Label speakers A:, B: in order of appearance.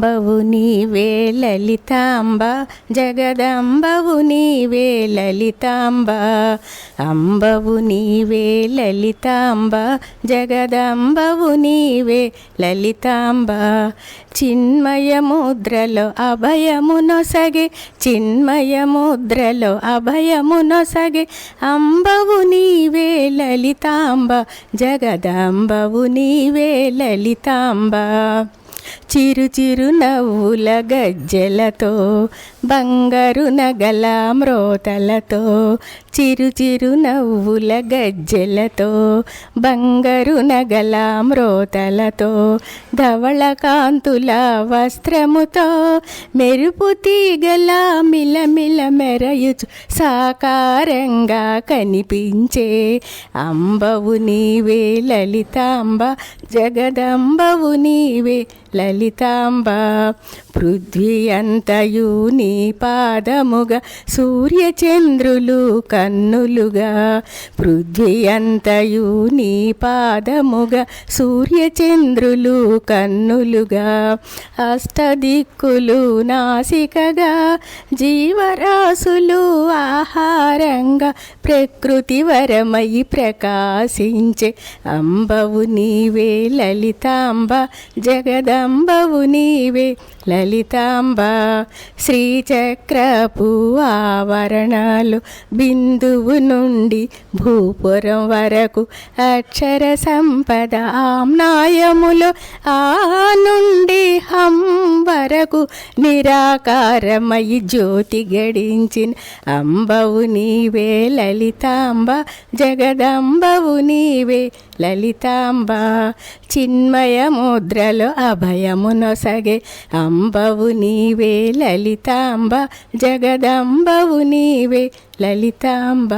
A: జగదంబవు నీవే లలితాంబ జగదంబవు నీవే లలితాంబ అంబవు నీవే లలితాంబ జగదంబవు నీవే లలితాంబ చిన్మయ ముద్రలో అభయము నొసగే చిన్మయ ముద్రలో అభయము నొసగే అంబవు నీవే లలితాంబ జగదంబవు నీవే లలితాంబ చిరు చిరు నవ్వుల గజ్జెలతో బంగారు నగల మ్రోతలతో చిరు చిరు నవ్వుల గజ్జెలతో బంగారు నగల మ్రోతలతో ధవళ కాంతుల వస్త్రముతో మెరుపు తీగల మిలమిల మెరయుచు సాకారంగా కనిపించే అంబవు నీవే లలితాంబ జగదంబవు నీవే లలితాంబ. పృథ్వీ అంతయు నీ పాదముగా సూర్యచంద్రులు కన్నులుగా. పృథ్వీ అంతయు నీ పాదముగా సూర్యచంద్రులు కన్నులుగా. అష్టదిక్కులు నాసికగా జీవరాశులు ఆహారంగా ప్రకృతి వరమై ప్రకాశించే అంబవు నీవే లలితాంబ జగదంబవు నీవే లలితాంబ శ్రీచక్రపు ఆవరణాలు బిందువు నుండి భూపురం వరకు అక్షర సంపద ఆమ్నాయములు ఆ నుండి హం వరకు నిరాకారమై జ్యోతి గడించిన అంబవు నీవే లలితాంబ జగదంబవు నీవే లలితాంబ చిన్మయ ముద్రలో అభయమునొసగే. అంబవు నీవే లలితాంబ జగదంబవు నీవే లలితాంబ.